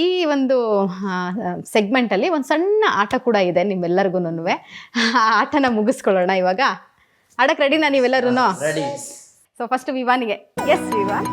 ಈ ಒಂದು ಸೆಗ್ಮೆಂಟಲ್ಲಿ ಒಂದು ಸಣ್ಣ ಆಟ ಕೂಡ ಇದೆ ನಿಮ್ಮೆಲ್ಲರಿಗೂ ಆ ಆಟನ ಮುಗಿಸ್ಕೊಳ್ಳೋಣ ಇವಾಗ. ಆಡಕ್ಕೆ ರೆಡಿನಾ ನೀವೆಲ್ಲರೂ ರೆಡಿ ಸೊ ಫಸ್ಟ್ ವಿವಾನಿಗೆ. ಎಸ್ ವಿವಾನ್.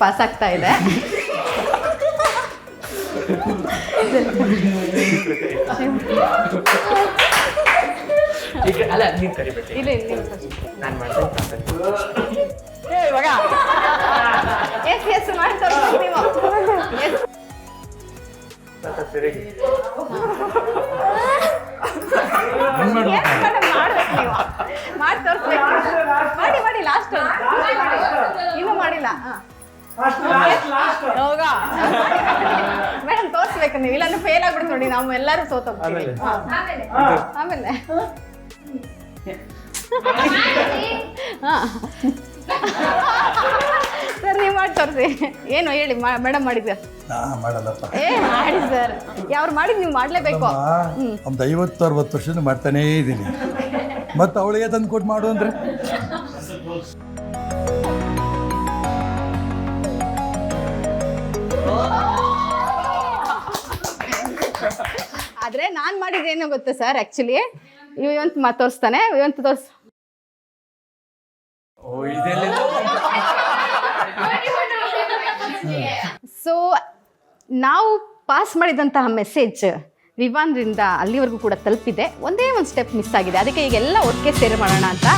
ಪಾಸ್ ಆಗ್ತಾ ಇದೆ. ಅಲ್ಲ ನೀನ್ ಕರಿಬೇಕು ಇಲ್ಲ ನಾನು ಮಾಡ್ತೀನಿ ಇವಾಗ? ಎಸ್ ಎಸ್ ಮಾಡ್ತಾರೆ ನೀವು. ಎಸ್ ಮಾಡಿ ತೋರಿಸ್ಬೇಕು ಮಾಡಿ ಮಾಡಿ ಲಾಸ್ಟ್ ಇನ್ನೂ ಮಾಡಿಲ್ಲ. ಹೋಗ. ಮೇಡಮ್ ತೋರಿಸ್ಬೇಕು ನೀವು. ಇಲ್ಲಾಂದ್ರೆ ಫೇಲ್ ಆಗ್ಬಿಡ್ತು ನೋಡಿ. ನಾವು ಎಲ್ಲರೂ ಸೋತೋಗ್ತೀವಿ ಆಮೇಲೆ? ಸರ್ ನೀವು ಮಾಡಿ ತೋರಿಸಿ. ಏನು ಹೇಳಿ ಮೇಡಮ್ ಮಾಡಿದ್ದೆ ನಾ ಮಾಡಲ್ಲಪ್ಪ. ಏ ಮಾಡಿ ಸರ್. ಯಾವ್ರು ಮಾಡಿದ್ ನೀವು ಮಾಡಲೇಬೇಕು. ಒಂದು ಐವತ್ತು ಅರವತ್ತು ವರ್ಷದಿಂದ ಮಾಡ್ತಾನೇ ಇದ್ದೀನಿ ಮತ್ತು ಅವಳಿಗೆ ತಂದು ಕೊಟ್ಟು ಮಾಡು ಅಂದ್ರೆ. ಆದ್ರೆ ನಾನ್ ಮಾಡಿದ್ದೇನು ಗೊತ್ತಾ ಸರ್ ಆಕ್ಚುಲಿ ಇವಂತ ಮಾ ತೋರಿಸ್ತಾನೆ ಇವಂತ ತೋರ್ಸ್ ಸೊ ನಾವು ಪಾಸ್ ಮಾಡಿದಂತಹ ಮೆಸೇಜ್ ವಿವಾನ್ರಿಂದ ಅಲ್ಲಿವರೆಗೂ ಕೂಡ ತಲುಪಿದೆ. ಒಂದೇ ಒಂದು ಸ್ಟೆಪ್ ಮಿಸ್ ಆಗಿದೆ. ಅದಕ್ಕೆ ಈಗೆಲ್ಲ ಒಟ್ಟಿಗೆ ಸೇರಿ ಮಾಡೋಣ ಅಂತ